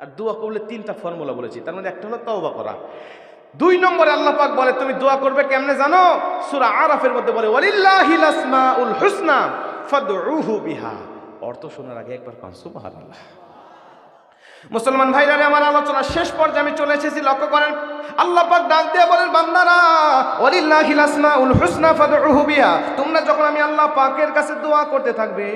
আর দোয়া করলে তিনটা ফর্মুলা বলেছি। তার মধ্যে একটা হলো তওবা করা। দুই নম্বরে আল্লাহ পাক বলে, তুমি দোয়া করবে কেমনে জানো? সূরা আরাফের মধ্যে বলে ওয়ালিল্লাহিল আসমাউল হুসনা, ফাদউহু বিহা। অর্থ শোনার আগে একবার পান, সুবহানাল্লাহ। মুসলমান ভাইরা আমার আলোচনা শেষ পর্যায়ে আমি চলে এসেছি। লক্ষ্য করেন আল্লাহ পাক ডাক দিয়ে বলেন, বান্দারা ওয়ালিল্লাহিল আসমাউল হুসনা ফাদউহু বিহা। তোমরা যখন আমি আল্লাহ পাকের কাছে দোয়া করতে থাকবে,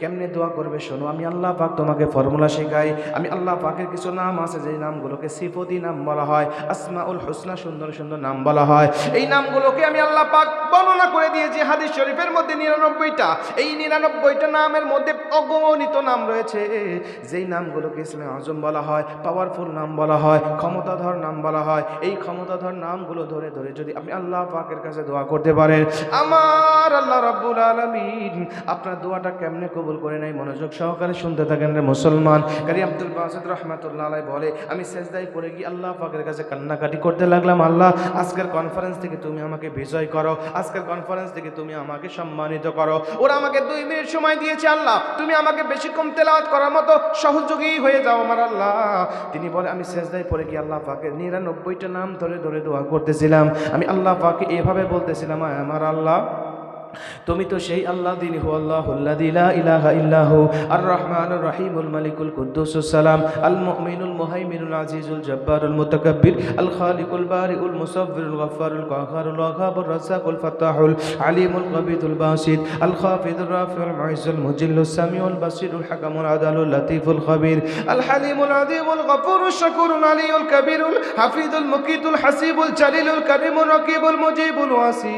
কেমনে দোয়া করবে শোনো, আমি আল্লাহ পাক তোমাকে ফর্মুলা শেখাই। আমি আল্লাহ পাকের কিছু নাম আছে যে নামগুলোকে সিফতি নাম বলা হয়, আসমাউল হুসনা সুন্দর সুন্দর নাম বলা হয়। এই নামগুলোকে আমি আল্লাহ পাক বর্ণনা করে দিয়েছি, হাদিস শরীফের মধ্যে নিরানব্বইটা। এই নিরানব্বইটা নামের মধ্যে অগণিত নাম রয়েছে, যেই নামগুলোকে ইসলামে আজম বলা হয় পাওয়ারফুল নাম বলা হয়, ক্ষমতাধর নাম বলা হয়। এই ক্ষমতাধর নামগুলো ধরে ধরে যদি আপনি আল্লাহ পাকের কাছে দোয়া করতে পারেন, আমার আল্লাহ রাব্বুল আলামিন আপনার দোয়াটা কেমনে কবুল করে নাই মনোযোগ সহকারে শুনতে থাকেন রে মুসলমান। কারি আব্দুল বাসিদ রহমাতুল্লাহ বলে, আমি সেজদাই পড়ে গিয়ে আল্লাহ পাকের কাছে কান্নাকাটি করতে লাগলাম, আল্লাহ আজকের কনফারেন্স থেকে তুমি আমাকে বিজয় করো, আজকের কনফারেন্স থেকে তুমি আমাকে সম্মানিত করো। ওরা আমাকে দুই মিনিট সময় দিয়েছে, আল্লাহ তুমি আমাকে বেশি বেশিক্ষণ তেলাওয়াত করার মতো সহযোগী হয়ে যাও আমার আল্লাহ। তিনি বলে, আমি সেজদাই পড়ে গিয়ে আল্লাহ পাকের নিরানব্বইটা নাম ধরে ধরে দোয়া করতেছিলাম। আমি আল্লাহ পাকে এভাবে বলতেছিলাম আমার আল্লাহ। তুমি তো সেই আল্লাহ দিন হু আল্লাহ ইলাহা ইল্লাহু আর রহমানুর রহিমুল মালিকুল কুদ্দুসুস আল মুমিনুল মুহাইমিনুল আজিজুল জব্বারুল মুতাকাব্বির আল খালিকুল বারিউল মুসাব্বিরুল গফফারুল কাহারুল ওয়াহাবুর রাসাকুল ফাত্তাহুল আলিমুল কবিদুল বাসিদ আল খাফিদুর রাফিউল মুইজুল মুজিল্লুস সামিউল বাসিরুল হাকামুল আদালুল লতিফুল খবির আল হালিমুল আযীমুল গফুরুশ শাকুরুল আলিউল কবিরুল হাফিজুল মুকিতুল হাসিবুল জালিলুল করিমুল রকিবুল মুজিবুল ওয়াসি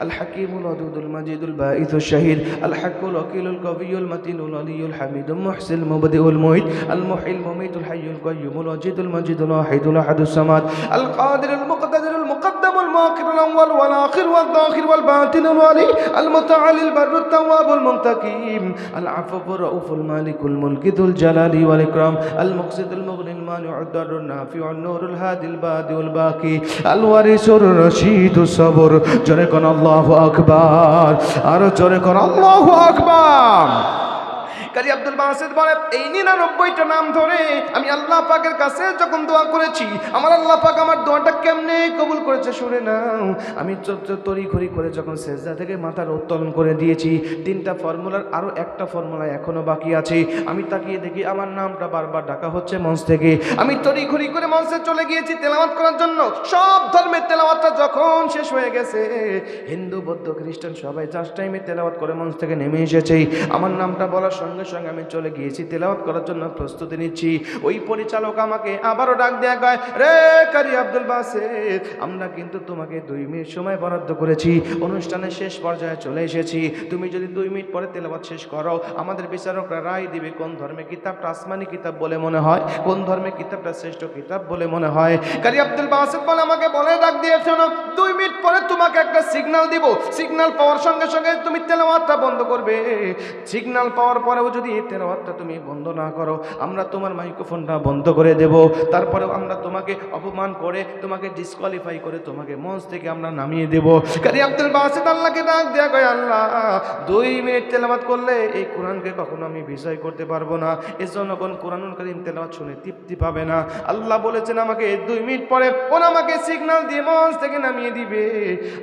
আল হাকিমুল ওয়াদুদুল المجيد البائث الشهيد الحق الوكيل القوي المتين الولي الحميد المحسن المبدئ المعيد المحيي المميت الحي القيوم الوجيد المجيد الواحد الأحد الصمد القادر المقتدر المقدم باقر الأول والآخر والظاهر والباطن الوالي المتعالي البر التواب المنتقيم العفو الرؤوف المالك الملك ذو الجلال والإكرام المقصد المغني المانع الدر النافع النور الهادي البادي الباقي الوارث الرشيد الصبر جركن الله أكبر أرجركن الله أكبر কাজী আব্দুল বাসিদ বলে এই নিরানব্বইটা নাম ধরে আমি আল্লাহ পাকের কাছে যখন দোয়া করেছি, আমার আল্লাহ পাক আমার দোয়াটা কেমনে কবুল করেছে শুনে নাও। আমি তরি ঘড়ি করে যখন সেজদা থেকে মাথার উত্তোলন করে দিয়েছি, তিনটা ফর্মুলার আরও একটা ফর্মুলা এখনও বাকি আছে। আমি তাকিয়ে দেখি আমার নামটা বারবার ডাকা হচ্ছে মঞ্চ থেকে। আমি তরি ঘড়ি করে মঞ্চে চলে গিয়েছি তেলাওয়াত করার জন্য। সব ধর্মের তেলাওয়াতটা যখন শেষ হয়ে গেছে, হিন্দু, বৌদ্ধ, খ্রিস্টান সবাই জাস্ট টাইমে তেলাওয়াত করে মঞ্চ থেকে নেমে এসেছে। আমার নামটা বলার সঙ্গে সঙ্গে আমি চলে গিয়েছি, তেলাওয়াত করার জন্য প্রস্তুতি নিচ্ছি। ওই পরিচালক আমাকে আবারও ডাক দেয়া গায়, রে কারি আব্দুল বাসের, আমরা কিন্তু তোমাকে দুই মিনিট সময় বরাদ্দ করেছি, অনুষ্ঠানের শেষ পর্যায়ে চলে এসেছি। তুমি যদি দুই মিনিট পরে তেলাওয়াত শেষ করো, আমাদের বিচারকরা রায় দিবে কোন ধর্মে কিতাবটা আসমানি কিতাব বলে মনে হয়, কোন ধর্মে কিতাবটা শ্রেষ্ঠ কিতাব বলে মনে হয়। কারি আব্দুল বাসেদ বলে আমাকে বলে ডাক দিয়ে শোনো দুই মিনিট পরে তোমাকে একটা সিগন্যাল দিব। সিগন্যাল পাওয়ার সঙ্গে সঙ্গে তুমি তেলাওয়াতটা বন্ধ করবে। সিগন্যাল পাওয়ার পরেও যদি তেলাওয়াতটা তুমি বন্ধ না করো, আমরা তোমার মাইক্রোফোনটা বন্ধ করে দেব। তারপরেও আমরা তোমাকে অপমান করে, তোমাকে ডিসকোয়ালিফাই করে, তোমাকে মঞ্চ থেকে আমরা নামিয়ে দেব। কারি আব্দুল বাসিদ আল্লাহকে ডাক দেয়া কয়, আল্লাহ, দুই মিনিট তেলাওয়াত করলে এই কোরআনকে কখনো আমি বিষয় করতে পারব না। এর জন্য কোন কোরআনুল করিম তেলাওয়াত শুনে তৃপ্তি পাবে না। আল্লাহ বলেছেন, আমাকে দুই মিনিট পরে ওরা আমাকে সিগন্যাল দিয়ে মঞ্চ থেকে নামিয়ে দিবে।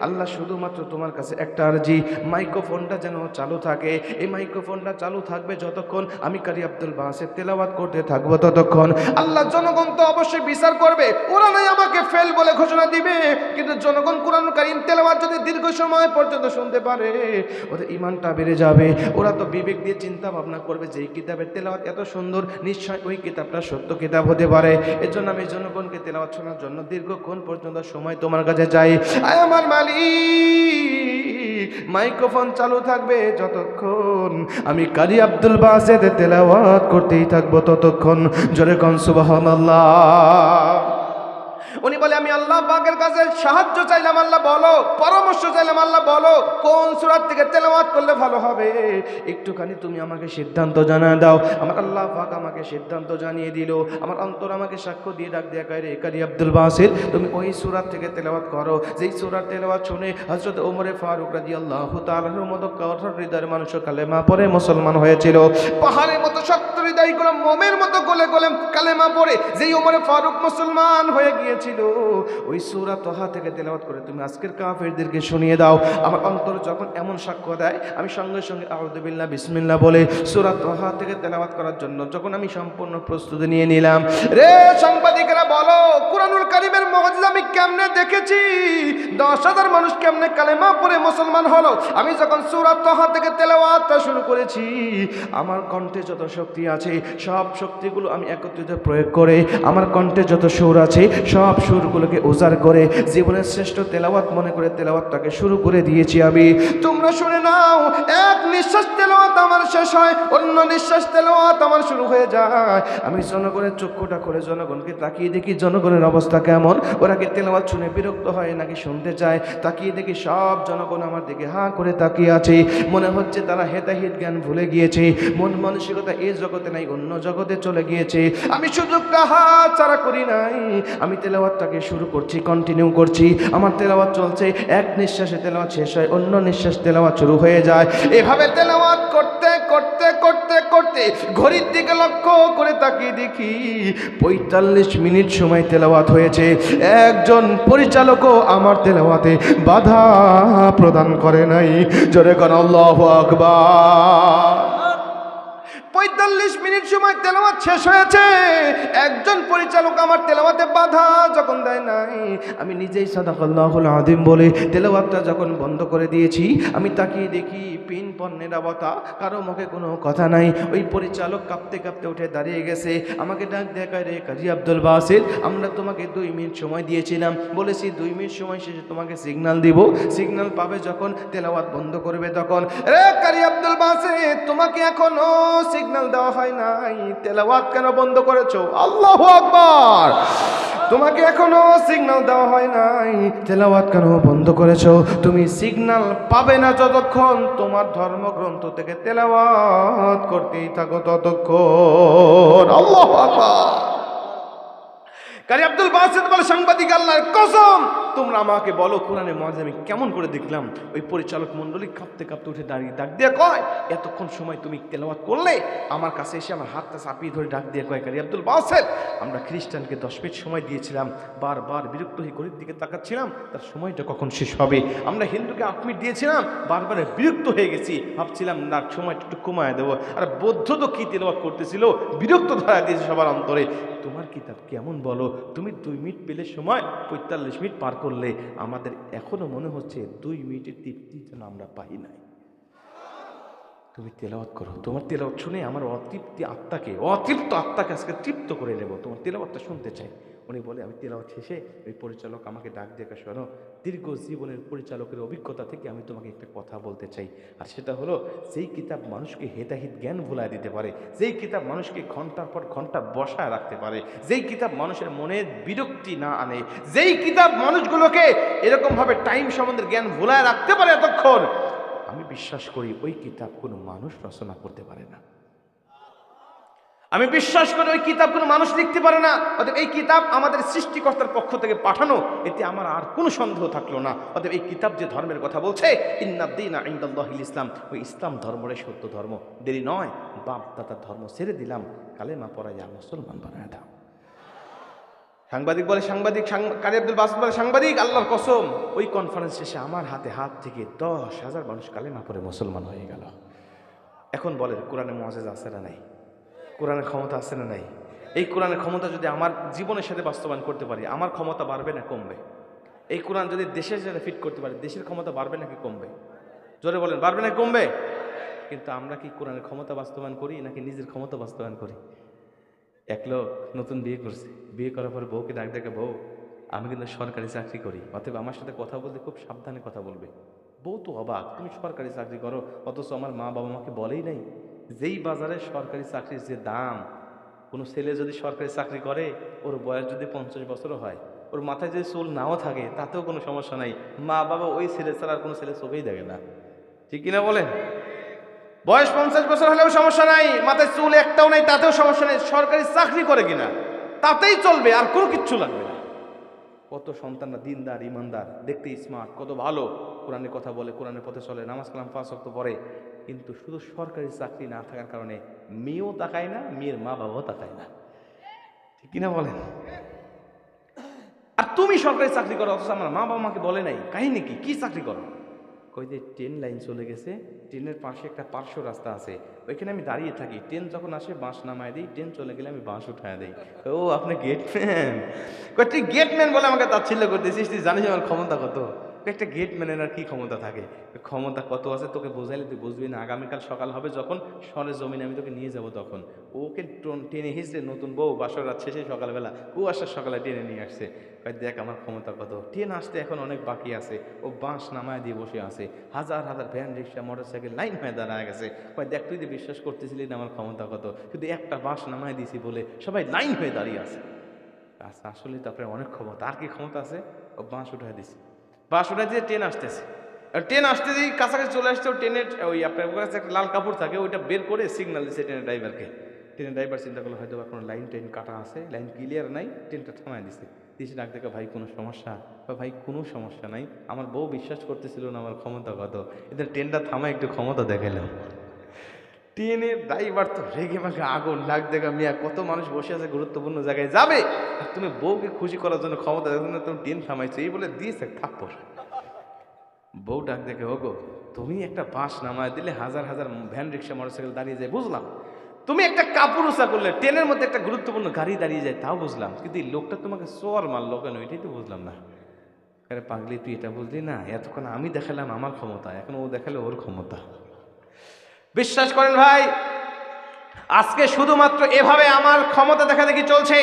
আল্লাহ শুধুমাত্র তোমার কাছে একটা আর্জি। মাইক্রোফোনটা যেন চালু থাকে। এই মাইক্রোফোনটা চালু থাকবে যতক্ষণ আমি কারি আব্দুল বাসের তেলাওয়াত করতে থাকব ততক্ষণ আল্লাহ জনগণ তো অবশ্যই বিচার করবে। ওরা নাই আমাকে ফেল বলে ঘোষণা দিবে। কিন্তু জনগণ কোরআন কারিম তেলাওয়াত যদি দীর্ঘ সময় পর্যন্ত শুনতে পারে, ওদের ইমানটা বেড়ে যাবে। ওরা তো বিবেক দিয়ে চিন্তা ভাবনা করবে যে এই কিতাবের তেলাওয়াত এত সুন্দর, নিশ্চয় ওই কিতাবটা সত্য কিতাব হতে পারে। এর জন্য আমি জনগণকে তেলাওয়াত শোনার জন্য দীর্ঘক্ষণ পর্যন্ত সময় তোমার কাছে চাই। আমার মালিক! মাইক্রোফোন চালু থাকবে যতক্ষণ। আমি কারি আব্দুল বাসেদ তেলাওয়াত করতেই থাকব ততক্ষণ। জোরে কন সুবহানাল্লাহ। উনি বলে, আমি আল্লাহ পাকের কাছে সাহায্য চাইলাম, আল্লাহ বলো, পরামর্শ চাইলাম, আল্লাহ বলো, কোন সুরাত থেকে তেলাওয়াত করলে ভালো হবে? একটুখানি তুমি আমাকে সিদ্ধান্ত জানা দাও। আমার আল্লাহ পাক আমাকে সিদ্ধান্ত জানিয়ে দিল। আমার অন্তর আমাকে সাক্ষ্য দিয়ে ডাক দিয়া কয় কারি আব্দুল বাসির, তুমি ওই সুরাত থেকে তেলাওয়াত করো। যেই সুরাত তেলাওয়াত শুনে হযরত ওমরে ফারুক রাদিয়াল্লাহু তাআলার মতো কঠোর হৃদয়ের মানুষ কালেমা পরে মুসলমান হয়েছিল। পাহাড়ের মতো শক্ত হৃদয়গুলো মোমের মতো গলে গলে কালেমা পরে যেই ওমরে ফারুক মুসলমান হয়ে গিয়েছিল। ওই সূরা তহা থেকে তেলাওয়াত করে তুমি আজকের কাফেরদেরকে শুনিয়ে দাও। আমার অন্তর যখন এমন সাক্ষ্য দেয়, আমি সঙ্গে সঙ্গে আউযুবিল্লাহ বিসমিল্লাহ বলে সূরা তহা থেকে তেলাওয়াত করার জন্য যখন আমি সম্পূর্ণ প্রস্তুতি নিয়ে নিলাম, রে সাংবাদিকেরা, বলো, কুরআনুল কারীমের মুজিজা আমি কেমনে দেখেছি? দশ হাজার মানুষ কেমনে কালেমা পড়ে মুসলমান হলো? আমি যখন সূরা তহা থেকে তেলাওয়াতটা শুরু করেছি, আমার কণ্ঠে যত শক্তি আছে, সব শক্তিগুলো আমি একত্রিত প্রয়োগ করে, আমার কণ্ঠে যত সুর আছে, সব সুরগুলোকে উজাড় করে জীবনের শ্রেষ্ঠ তেলাওয়াত মনে করে তেলাওয়াতটাকে শুরু করে দিয়েছি আমি। তোমরা শুনে নাও, এক নিঃশ্বাস তেলাওয়াত আমার শেষ হয়, অন্য নিঃশ্বাস তেলাওয়াত আমার শুরু হয়ে যায়। আমি জনগণের চক্ষুটা করে জনগণকে তাকিয়ে দেখি জনগণের অবস্থা কেমন। ওরা কি তেলাওয়াত শুনে বিরক্ত হয় নাকি শুনতে চায়? তাকিয়ে দেখি সব জনগণ আমার দিকে হা করে তাকিয়ে আছে। মনে হচ্ছে তারা হেতাহিত জ্ঞান ভুলে গিয়েছে। মন মানসিকতা এই জগতে নাই, অন্য জগতে চলে গিয়েছে। আমি সুযোগটা হাত ছাড়া করি নাই। আমি তেলাওয়াতটাকে শুরু করছি কন্টিনিউ করছি। আমার তেলাওয়াত চলছে, এক নিঃশ্বাসে তেলাওয়াত শেষ হয়, অন্য নিঃশ্বাস তেলাওয়াত শুরু হয়ে যায়। এভাবে তেলাওয়াত করতে করতে করতে করতে ঘড়ির দিকে লক্ষ্য করে তাকিয়ে দেখি পঁয়তাল্লিশ মিনিট সময় তেলাওয়াত হয়েছে। একজন পরিচালকও আমার তেলাওয়াতে বাধা প্রদান করে নাই। জোরে কর আল্লাহ আকবার। পঁয়তাল্লিশ মিনিট সময় তেলাওয়াত শেষ হয়েছে। একজন পরিচালক আমার তেলাওয়াতে বাধা যখন দেয় নাই। আমি নিজেই সাদাকাল্লাহুল আদিম বলে তেলাওয়াতটা যখন বন্ধ করে দিয়েছি, আমি তাকিয়ে দেখি পিন পণ্যের আবতা কারও মুখে কোনো কথা নাই। ওই পরিচালক কাঁপতে কাঁপতে উঠে দাঁড়িয়ে গেছে। আমাকে ডাক দেখায় রে কাজী আব্দুল বাসির, আমরা তোমাকে দুই মিনিট সময় দিয়েছিলাম। বলেছি দুই মিনিট সময় শেষে তোমাকে সিগন্যাল দিব। সিগন্যাল পাবে যখন তেলাওয়াত বন্ধ করবে তখন। রে কারি আব্দুল বাসির, তোমাকে এখনও সিগন্যাল দেওয়া হয় নাই। তেলাওয়াত কেন বন্ধ করেছ? আল্লাহ আকবার! তোমাকে এখনও সিগন্যাল দেওয়া হয় নাই। তেলাওয়াত কেন বন্ধ করেছ? তুমি সিগন্যাল পাবে না যতক্ষণ তোমার ধর্মগ্রন্থ থেকে তেলাওয়াত করতেই থাকো ততক্ষণ। আল্লাহ আকবার! কারি আব্দুল বাসিদ বলে সাংবাদিক, আল্লাহর কসম। তোমরা আমাকে বলো কোরআনে মজা আমি কেমন করে দেখলাম? ওই পরিচালক মণ্ডলী কাঁপতে কাঁপতে উঠে দাঁড়িয়ে ডাক দিয়ে কয়, এতক্ষণ সময় তুমি তেলাওয়াত করলে? আমার কাছে এসে আমার হাতটা চাপিয়ে ধরে ডাক দিয়ে কয়, কারি আব্দুল বাসেদ, আমরা খ্রিস্টানকে দশ মিনিট সময় দিয়েছিলাম। বারবার বিরক্ত হয়ে ঘড়ির দিকে তাকাচ্ছিলাম। তার সময়টা কখন শেষ হবে? আমরা হিন্দুকে আট মিনিট দিয়েছিলাম। বারবার বিরক্ত হয়ে গেছি। ভাবছিলাম, না, সময়টা একটু কমায় দেবো। আর বৌদ্ধ তো কী তেলাওয়াত করতেছিল? বিরক্ত ধরা দিয়েছে সবার অন্তরে। তোমার কিতাব কেমন বলো? তুমি দুই মিনিট পেলে সময়, পঁয়তাল্লিশ মিনিট পার করলে। আমাদের এখনও মনে হচ্ছে দুই মিনিটের তৃপ্তি যেন আমরা পাই নাই। তুমি তেলাওয়াত করো। তোমার তেলাওয়াত শুনে আমার অতৃপ্তি আত্মাকে, অতৃপ্ত আত্মাকে আজকে তৃপ্ত করে নেব। তোমার তেলাওয়াতটা শুনতে চাই। উনি বলে, আমি তেলাওয়াত শেষে ওই পরিচালক আমাকে ডাক দেখে শোনো। দীর্ঘ জীবনের পরিচালকের অভিজ্ঞতা থেকে আমি তোমাকে একটা কথা বলতে চাই। আর সেটা হলো, যেই কিতাব মানুষকে হেতাহিত জ্ঞান ভুলায় দিতে পারে, যেই কিতাব মানুষকে ঘণ্টার পর ঘণ্টা বসায় রাখতে পারে, যেই কিতাব মানুষের মনে বিরক্তি না আনে, যেই কিতাব মানুষগুলোকে এরকমভাবে টাইম সম্বন্ধে জ্ঞান ভুলায় রাখতে পারে এতক্ষণ, আমি বিশ্বাস করি ওই কিতাব কোনো মানুষ রচনা করতে পারে না। আমি বিশ্বাস করি ওই কিতাব কোনো মানুষ লিখতে পারে না, অতএব এই কিতাব আমাদের সৃষ্টিকর্তার পক্ষ থেকে পাঠানো, এতে আমার আর কোনো সন্দেহ থাকল না। অতএব এই কিতাব যে ধর্মের কথা বলছে ইন্নাদ্দিন ইন্দাল্লাহিল ইসলাম ওই ইসলাম ধর্মরে সত্য ধর্ম। দেরি নয়, বাপ দাদার ধর্ম ছেড়ে দিলাম, কালেমা পড়াইয়া মুসলমান বানায় দাও। সাংবাদিক বলে সাংবাদিক কারি আব্দুল বাসুদ বলে সাংবাদিক, আল্লাহর কসম ওই কনফারেন্স শেষে আমার হাতে হাত থেকে দশ হাজার মানুষ কালেমা পড়ে মুসলমান হয়ে গেল। এখন বলে, কোরআনে মজেজ আছে না নাই? কোরআনের ক্ষমতা আছে না নাই? এই কোরআনের ক্ষমতা যদি আমার জীবনের সাথে বাস্তবায়ন করতে পারি, আমার ক্ষমতা বাড়বে না কমবে? এই কোরআন যদি দেশের সাথে ফিট করতে পারি, দেশের ক্ষমতা বাড়বে নাকি কমবে? জোরে বলেন, বাড়বে নাকি কমবে? কিন্তু আমরা কি কোরআনের ক্ষমতা বাস্তবায়ন করি নাকি নিজের ক্ষমতা বাস্তবায়ন করি? এক লোক নতুন বিয়ে করছে। বিয়ে করার পর বউকে ডাক দেখে, বউ, আমি কিন্তু সরকারি চাকরি করি। অতএব আমার সাথে কথা বলতে খুব সাবধানে কথা বলবে। বউ তো অবাক, তুমি সরকারি চাকরি করো, অথচ আমার মা বাবা মাকে বলেই নাই। যেই বাজারে সরকারি চাকরির যে দাম, কোনো ছেলে যদি সরকারি চাকরি করে, ওর বয়স যদি পঞ্চাশ বছরও হয়, ওর মাথায় যদি চুল নাও থাকে, তাতেও কোনো সমস্যা নাই। মা বাবা ওই ছেলে ছাড়া কোনো ছেলে চোখেই দেখে না। ঠিক কিনা বলেন? বয়স পঞ্চাশ বছর হলেও সমস্যা নাই, মাথায় চুল একটাও নাই, তাতেও সমস্যা নেই, সরকারি চাকরি করে কিনা, তাতেই চলবে, আর কোনো কিচ্ছু লাগবে না। কত সন্তানরা দিনদার, ইমানদার, দেখতে স্মার্ট কত ভালো। কোরআনের কথা বলে, কোরআনের পথে চলে, নামাজ কালাম পাঁচ অক্ত পরে কিন্তু শুধু সরকারি চাকরি না থাকার কারণে মেয়েও তাকায় না, মেয়ের মা বাবাও তাকায় না। ঠিক কিনা বলেন? আর তুমি সরকারি চাকরি করো, অথচ আমার মা বাবা মাকে বলে নাই। কাহিনী কি? কি চাকরি করো? কই যে ট্রেন লাইন চলে গেছে, ট্রেনের পাশে একটা পার্শ্ব রাস্তা আছে। ওইখানে আমি দাঁড়িয়ে থাকি। ট্রেন যখন আসে, বাঁশ নামায় দিই, ট্রেন চলে গেলে আমি বাঁশ উঠায় দিই। ও, আপনি গেটম্যান? তুই গেটম্যান বলে আমাকে তাচ্ছিল্য করতেছিস? তুই জানিস আমার ক্ষমতা কত? একটা গেটম্যানের আর কি ক্ষমতা থাকে? ক্ষমতা কত আছে তোকে বোঝাইলে তুই বুঝবি না। আগামীকাল সকাল হবে যখন সরে জমিনে আমি তোকে নিয়ে যাব তখন। ওকে টোন- হিসড়ে নতুন বউ বাসর রাত শেষে সকালবেলা ও আসার সকালে টেনে নিয়ে আসছে। কই দেখ আমার ক্ষমতা কত। ট্রেন আসতে এখন অনেক বাকি আছে। ও বাঁশ নামায় দিয়ে বসে আছে। হাজার হাজার van, rickshaw motorcycle line হয়ে দাঁড়ায় গেছে। কই দেখ, তুই যে বিশ্বাস করতেছিলি না আমার ক্ষমতা কত শুধু একটা বাঁশ নামায় দিছি বলে সবাই লাইন হয়ে দাঁড়িয়ে আছে। আচ্ছা আসলে তারপরে অনেক ক্ষমতা। আর কি ক্ষমতা আছে? ও বাঁশ উঠায় দিছি। বাঁশ উঠায় দিয়ে ট্রেন আসতেছে। ট্রেন আসতে যেই কাছাকাছি চলে আসছে ট্রেনের, ওই আপনার কাছে একটা লাল কাপড় থাকে, ওইটা বের করে সিগনাল দিচ্ছে ট্রেনের ড্রাইভারকে। ট্রেনের ড্রাইভার চিন্তা করল, হয়তো বা কোনো লাইন ট্রেন কাটা আছে লাইন ক্লিয়ার নাই, ট্রেনটা থামায় দিছে। দিয়েছে ডাক দেখে, ভাই, কোনো সমস্যা? বা, ভাই, কোনো সমস্যা নাই, আমার বউ বিশ্বাস করতেছিল না, আমার ক্ষমতা কত। এদের ট্রেনটা থামায় একটু ক্ষমতা দেখাইলাম। ট্রেনের ড্রাইভার তো রেগে মাকে আগুন লাগ দেখা মিয়া, কত মানুষ বসে আছে গুরুত্বপূর্ণ জায়গায়, যাবে? আর তুমি বউকে খুশি করার জন্য ক্ষমতা দেখো না তুমি ট্রেন থামাইছো, এই বলে দিয়েছে থাপ্পড়। বউ ডাক দেখে, ওগো, তুমি একটা বাস নামায় দিলে হাজার হাজার ভ্যান রিক্সা, মোটরসাইকেল দাঁড়িয়ে যায়, বুঝলাম। তুমি একটা কাপড় উষা করলে, ট্রেনের মধ্যে একটা গুরুত্বপূর্ণ গাড়ি দাঁড়িয়ে যায়, তাও বুঝলাম। কিন্তু এই লোকটা তোমাকে সোয়ার মারলো কেন? এটাই তো বুঝলাম না। আরে পাগলি, তুই এটা বুঝলি না? এতক্ষণ আমি দেখালাম আমার ক্ষমতা, এখন ও দেখালে ওর ক্ষমতা। বিশ্বাস করেন ভাই, আজকে শুধুমাত্র এভাবে আমার ক্ষমতা দেখা দেখি চলছে।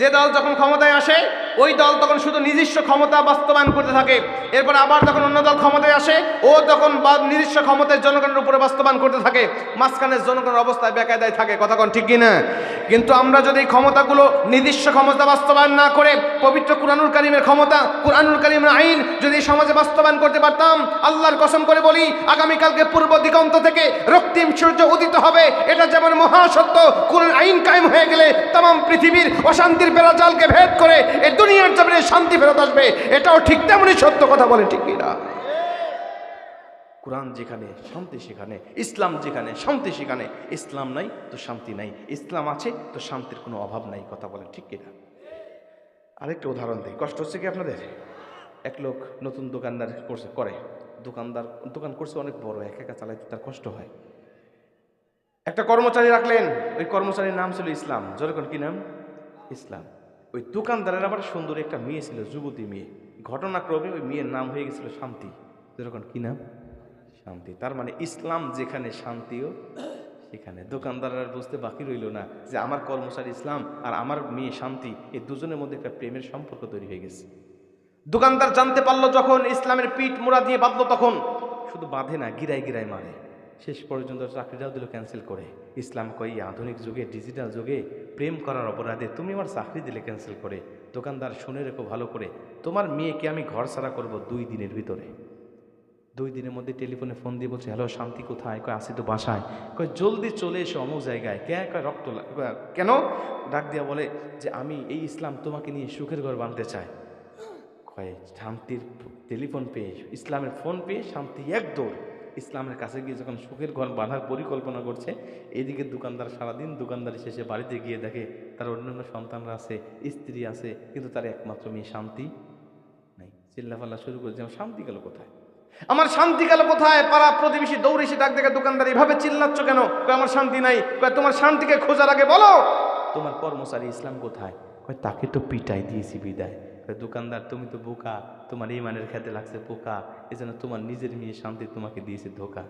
যে দল যখন ক্ষমতায় আসে, ওই দল তখন শুধু নিজস্ব ক্ষমতা বাস্তবায়ন করতে থাকে। এরপর আবার যখন অন্য দল ক্ষমতায় আসে, ও তখন নিজস্ব ক্ষমতায় জনগণের উপরে বাস্তবায়ন করতে থাকে। মাঝখানের জনগণের অবস্থায় বেকায়দায় থাকে, কথা কোন ঠিক কিনা? কিন্তু আমরা যদি এই ক্ষমতাগুলো নির্দিষ্ট ক্ষমতা বাস্তবায়ন না করে, পবিত্র কুরআনুল কারিমের ক্ষমতা, কুরআনুল কারিমের আইন যদি সমাজে বাস্তবায়ন করতে পারতাম, আল্লাহর কসম করে বলি, আগামীকালকে পূর্ব দিগন্ত থেকে রক্তিম সূর্য উদিত হবে। এটা যেমন মহাসত্য কোন আইন কায়েম হয়ে গেলে তাম পৃথিবীর অশান্তির বেড়াজালকে ভেদ করে এই দুনিয়ার জমিনে শান্তি ফেরত আসবে। এটাও ঠিক তেমনই সত্য কথা বলে ঠিক কিনা? কোরআন যেখানে, শান্তি সেখানে, ইসলাম যেখানে, শান্তি সেখানে। ইসলাম নাই তো শান্তি নাই। ইসলাম আছে তো শান্তির কোনো অভাব নাই, কথা বলেন ঠিক কিনা? আরেকটা উদাহরণ দিই, কষ্ট হচ্ছে কি আপনাদের? এক লোক নতুন দোকানদার করছে, করে। দোকানদার, দোকান করছে অনেক বড়, একা একা চালাইতে তার কষ্ট হয়। একটা কর্মচারী রাখলেন, ওই কর্মচারীর নাম ছিল ইসলাম। যেরকম কি নাম? ইসলাম। ওই দোকানদারের আবার সুন্দর একটা মেয়ে ছিল, যুবতী মেয়ে। ঘটনাক্রমে ওই মেয়ের নাম হয়ে গেছিল শান্তি। যেরকম কি নাম? শান্তি। তার মানে ইসলাম যেখানে শান্তিও সেখানে। দোকানদার আর বুঝতে বাকি রইল না যে আমার কর্মচারী ইসলাম আর আমার মেয়ে শান্তি এই দুজনের মধ্যে একটা প্রেমের সম্পর্ক তৈরি হয়ে গেছে। দোকানদার জানতে পারল যখন ইসলামের পিঠ মোড়া দিয়ে বাঁধলো তখন। শুধু বাঁধে না, গিরায় গিরায় মারে। শেষ পর্যন্ত চাকরিটাও দিল ক্যান্সেল করে। ইসলাম কই আধুনিক যুগে ডিজিটাল যুগে প্রেম করার অপরাধে তুমি আমার চাকরি দিলে ক্যান্সেল করে। দোকানদার, শুনে রেখো ভালো করে, তোমার মেয়েকে আমি ঘর ছাড়া করব দুই দিনের ভিতরে। দুই দিনের মধ্যে টেলিফোনে ফোন দিয়ে বলছে, হ্যালো, শান্তি কোথায়? কয় আসি তো বাসায়। কয়, জলদি চলে এসো অমুক জায়গায়। কে, কয়, রক্ত কেন? ডাক দিয়া বলে যে, আমি এই ইসলাম তোমাকে নিয়ে সুখের ঘর বানতে চাই। কয়, শান্তির টেলিফোন পেয়ে, ইসলামের ফোন পেয়ে শান্তি এক দৌড়। ইসলামের কাছে গিয়ে যখন সুখের ঘর বাঁধার পরিকল্পনা করছে, এদিকে দোকানদার সারাদিন দোকানদারি শেষে বাড়িতে গিয়ে দেখে তার অন্যান্য সন্তানরা আছে, স্ত্রী আছে, কিন্তু তার একমাত্র মেয়ে শান্তি নাই। চিল্লাফাল্লা শুরু করে যেমন শান্তি গেল কোথায়? আমার শান্তি গেল কোথায়? পাড়া প্রতিবেশী দৌড়ে এসে ডাক দেখে দোকানদার এভাবে চিল্লাচ্ছ কেন? কয় আমার শান্তি নাই। কয় তোমার শান্তিকে খোঁজার আগে বলো। তোমার কর্মচারী ইসলাম কোথায়? কয় তাকে তো পিটাই দিয়েছি বিদায়। দোকানদার তুমি তো বোকা। তোমার ইমানের খেতে লাগছে পোকা। এজন্য তোমার নিজের মেয়ে শান্তি তোমাকে দিয়েছে ধোকা।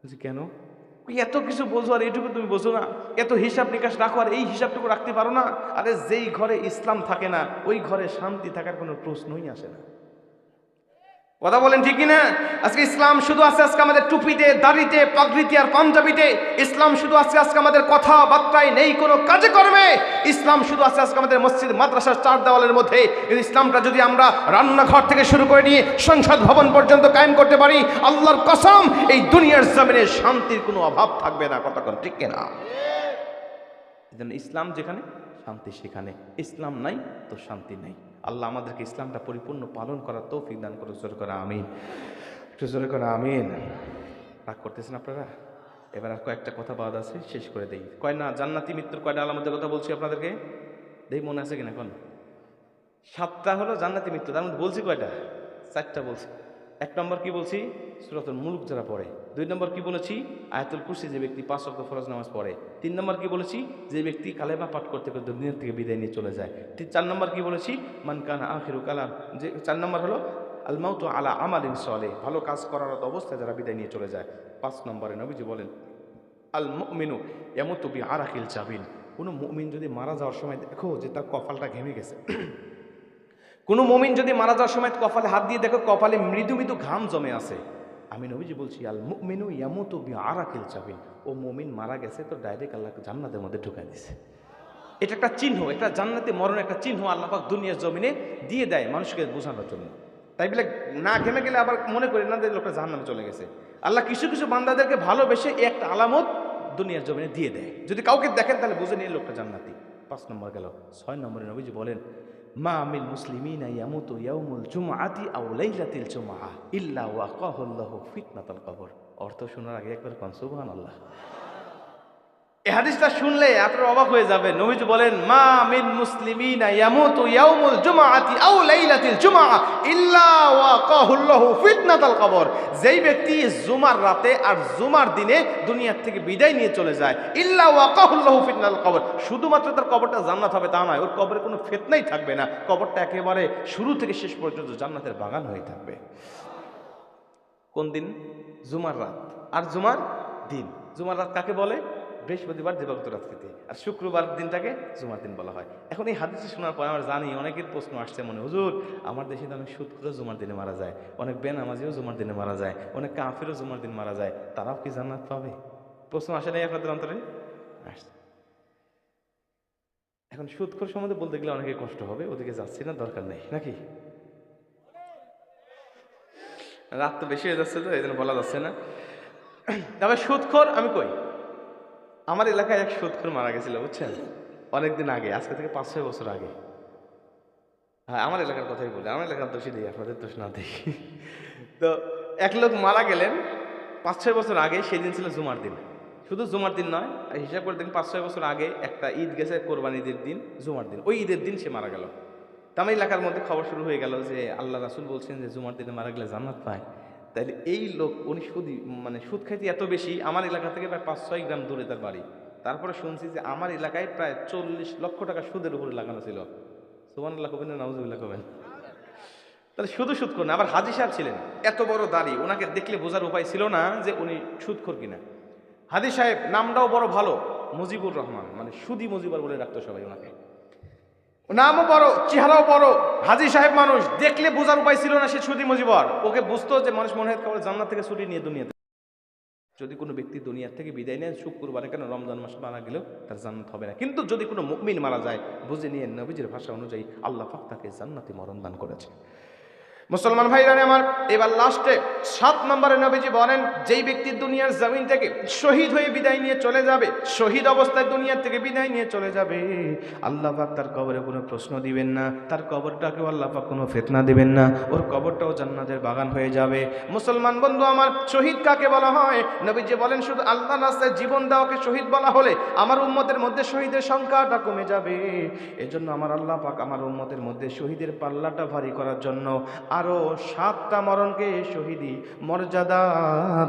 বলছি কেন? এত কিছু বোঝো আর এইটুকু তুমি বোঝো না। এত হিসাব নিকাশ রাখো আর এই হিসাবটুকু রাখতে পারো না? আরে যেই ঘরে ইসলাম থাকে না ওই ঘরে শান্তি থাকার কোনো প্রশ্নই আসে না। কথা বলেন ঠিকই না আজকে ইসলাম শুধু আছে, আজকে আমাদের টুপিতে, দাড়িতে পাগড়িতে আর পাঞ্জাবিতে। ইসলাম শুধু আছে, আজকে আমাদের কথাবার্তায় নেই, কোনো কাজে করবে ইসলাম শুধু আছে, আজকে আমাদের মসজিদ, মাদ্রাসার চার দেওয়ালের মধ্যে। ইসলামটা যদি আমরা রান্নাঘর থেকে শুরু করে নিয়ে সংসদ ভবন পর্যন্ত কায়েম করতে পারি, আল্লাহর কসম, এই দুনিয়ার জমিনে শান্তির কোনো অভাব থাকবে না কতক্ষণ ঠিক না ইসলাম যেখানে, শান্তি সেখানে। ইসলাম নাই, তো শান্তি নেই। আল্লাহ আমাদেরকে ইসলামটা পরিপূর্ণ পালন করার তৌফিক দান করে জোর করা আমিন। একটু জোরে করে আমিন। রাগ করতেছেন আপনারা? এবার আর কয়েকটা কথা বাদ আছে, শেষ করে দেই। কয় না, জান্নাতি মৃত্যুর কয়টা আলামতের কথা বলছি আপনাদেরকে? দেই, মনে আছে কিনা এখন? সাতটা হলো জান্নাতি মৃত্যু, তার মধ্যে বলছি কয়টা? চারটা বলছি। এক নম্বর কি বলছি? সুরাতুল মুলুক যারা পড়ে। দুই নম্বর কি বলেছি? আয়াতুল কুরসি যে ব্যক্তি পাঁচ অক্ট ফরজ নামাজ পড়ে। তিন নম্বর কি বলেছি? যে ব্যক্তি কালেমা পাঠ করতে করতে দুনিয়ার থেকে বিদায় নিয়ে চলে যায়। চার নম্বর কি বলেছি? মান কানা আখিরু কালাম। যে চার নম্বর হলো আলমাউত আলা আমালিন সলে ভালো কাজ করার অবস্থায় যারা বিদায় নিয়ে চলে যায়। পাঁচ নম্বরে নবীজি বলেন, আল মিনু মুমিনু এমতবি আরাকিল চাবিন কোনো মুমিন যদি মারা যাওয়ার সময় দেখো যে তার কপালটা ঘেমে গেছে। কোনো মমিন যদি মারা যাওয়ার সময় কপালে হাত দিয়ে দেখো কপালে মৃদু মৃদু ঘাম জমে আছে আমি নবীজি বলছি, আল মুমিনু ইয়ামুতু বি আরাকিল চাবিন ও মমিন মারা গেছে তো ডাইরেক্ট আল্লাহ জান্নাতের মধ্যে ঢুকাই দিছে। এটা একটা চিহ্ন এটা জান্নাতে মরণ একটা চিহ্ন আল্লাহ পাক দুনিয়ার জমিনে দিয়ে দেয় মানুষকে বোঝানোর জন্য। তাই বলে না ঘেমে গেলে আবার মনে করি না যে লোকটা জাহান্নামে চলে গেছে। আল্লাহ কিছু কিছু বান্দাদেরকে ভালোবেসে একটা আলামত দুনিয়ার জমিনে দিয়ে দেয়। যদি কাউকে দেখেন তাহলে বুঝে নিয়ে লোকটা জান্নাতি। পাঁচ নম্বর গেল, ছয় নম্বরে নবীজি বলেন মা আমিল মুসলিমিন ইয়ামুতু ইয়াউমুল জুমআতি আও লাইলাতিল জুমআ ইল্লা ওয়াকাহুল্লাহু ফিতনাতাল কবর। অর্থ শোনার আগে একবার কন, সুবহানাল্লাহ। এই হাদিসটা শুনলে আপনারা অবাক হয়ে যাবে নবীজি বলেন, মা মিন মুসলিমিনা ইয়ামুতু ইয়াউমুল জুমআতি আও লাইলাতিল জুমআ ইল্লা ওয়াকাহুল্লাহু ফিতনাতাল কবর। যেই ব্যক্তি জুমার রাতে আর জুমার দিনে দুনিয়ার থেকে বিদায় নিয়ে চলে যায়, ইল্লা ওয়াকাহুল্লাহু ফিতনাতাল কবর। শুধুমাত্র তার কবরটা জান্নাত হবে তা নয়, ওর কবরে কোনো ফিতনাই থাকবে না। কবরটা একেবারে শুরু থেকে শেষ পর্যন্ত জান্নাতের বাগান হয়ে থাকবে। কোন দিন? জুমার রাত। আর জুমার দিন। জুমার রাত কাকে বলে? বৃহস্পতিবার দিবাগত রাত্রিতে আর শুক্রবার দিনটাকে জুমার দিন বলা হয়। এখন এই হাদিসটি শোনার পর আমরা জানি অনেকের প্রশ্ন আসছে মনে, হুজুর, আমার দেশে তো অনেক সুদ করে জুমার দিনে মারা যায়, অনেক বেনামাজিও জুমার দিনে মারা যায়, অনেক কাফেরও জুমার দিন মারা যায়, তারাও কি জান্নাত পাবে? প্রশ্ন আসে নাই আপনাদের অন্তরে? আসছে। এখন সুদখোর সম্বন্ধে বলতে গেলে অনেকে কষ্ট হবে, ওদিকে যাচ্ছি না, দরকার নেই, নাকি? রাত তো বেশি হয়ে যাচ্ছে তো, এই জন্য বলা যাচ্ছে না। তবে সুদখোর আমি কই? আমার এলাকায় এক সুদখোর মারা গেছিল, বুঝছেন? অনেকদিন আগে, আজকে থেকে পাঁচ ছয় বছর আগে। হ্যাঁ আমার এলাকার কথাই বলি, আমার এলাকার দোষী দিই আপনাদের দোষ না দিই তো এক লোক মারা গেলেন, পাঁচ ছয় বছর আগে সেই দিন ছিল জুমার দিন। শুধু জুমার দিন নয় হিসাব করে দেখুন, পাঁচ ছয় বছর আগে একটা ঈদ গেছে কোরবানি ঈদের দিন, জুমার দিন। ওই ঈদের দিন সে মারা গেল। তা আমার এলাকার মধ্যে খবর শুরু হয়ে গেল যে, আল্লাহ রাসুল বলছেন যে, জুমার দিনে মারা গেলে জান্নাত পায়। তাইলে এই লোক, উনি সুদ মানে সুদ খাইতে এত বেশি, আমার এলাকা থেকে প্রায় পাঁচ, ছয় গ্রাম দূরে তার বাড়ি। তারপরে শুনছি যে আমার এলাকায় প্রায় চল্লিশ লক্ষ টাকা সুদের উপরে লাগানো ছিল। সুবান আল্লাহ কবেন নাউজুবিল্লাহ কবেন। তাহলে শুধু সুদখোর না, আবার হাজি সাহেব ছিলেন। এত বড় দাড়ি, ওনাকে দেখলে বোঝার উপায় ছিল না যে উনি সুদখোর কিনা। হাজি সাহেব, নামটাও বড় ভালো, মুজিবুর রহমান মানে সুদি মুজিবর বলে রাখতো সবাই ওনাকে। নামও বড়, চেহারাও বড়, হাজি সাহেব মানুষ, দেখলে বোঝার উপায় ছিল না সে ছুটি মুজিবর। ওকে বুঝতো যে মানুষ মনে হয় কেবল জান্নাত থেকে ছুটি নিয়ে দুনিয়াতে। যদি কোনো ব্যক্তি দুনিয়ার থেকে বিদায় নেয়, শুক্রবারে কেন রমজান মাস মারা গেলেও তার জান্নাত হবে না। কিন্তু যদি কোনো মুকমিন মারা যায়, বুঝে নিয়ে নবীজির ভাষা অনুযায়ী আল্লাহ পাক তাকে জান্নাতি মরণ দান করেছে। মুসলমান ভাইরা আমার এবার লাস্টে সাত নম্বরে নবীজি বলেন, যেই ব্যক্তি দুনিয়ার জমিন থেকে শহীদ হয়ে বিদায় নিয়ে চলে যাবে, শহীদ অবস্থায় দুনিয়ার থেকে বিদায় নিয়ে চলে যাবে, আল্লাহ পাক তার কবরে কোনো প্রশ্ন দিবেন না, তার কবরটাকেও আল্লাহ পাক কোনো ফেতনা দিবেন না, ওর কবরটাও জান্নাতের বাগান হয়ে যাবে। মুসলমান বন্ধু, আমার শহীদ কাকে বলা হয়? নবীজি বলেন, শুধু আল্লাহ রাস্তায় জীবন দেওয়াকে শহীদ বলা হলে আমার উম্মতের মধ্যে শহীদের সংখ্যাটা কমে যাবে। এজন্য আমার আল্লাহ পাক আমার উম্মতের মধ্যে শহীদের পাল্লাটা ভারী করার জন্য আরও সাতটা মরণকে শহীদি মর্যাদা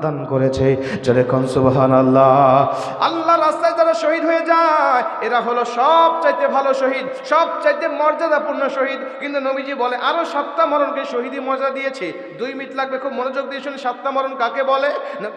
দান করেছে। যারা কনসুবাহান আল্লাহ আল্লাহ রাস্তায় যারা শহীদ হয়ে যায়, এরা হলো সব চাইতে ভালো শহীদ সব চাইতে মর্যাদাপূর্ণ শহীদ। কিন্তু নবীজি বলে, আরও সাতটা মরণকে শহীদি মর্যাদা দিয়েছে। দুই মিনিট লাগবে, খুব মনোযোগ দিয়ে শুনে সাতটা মরণ কাকে বলে?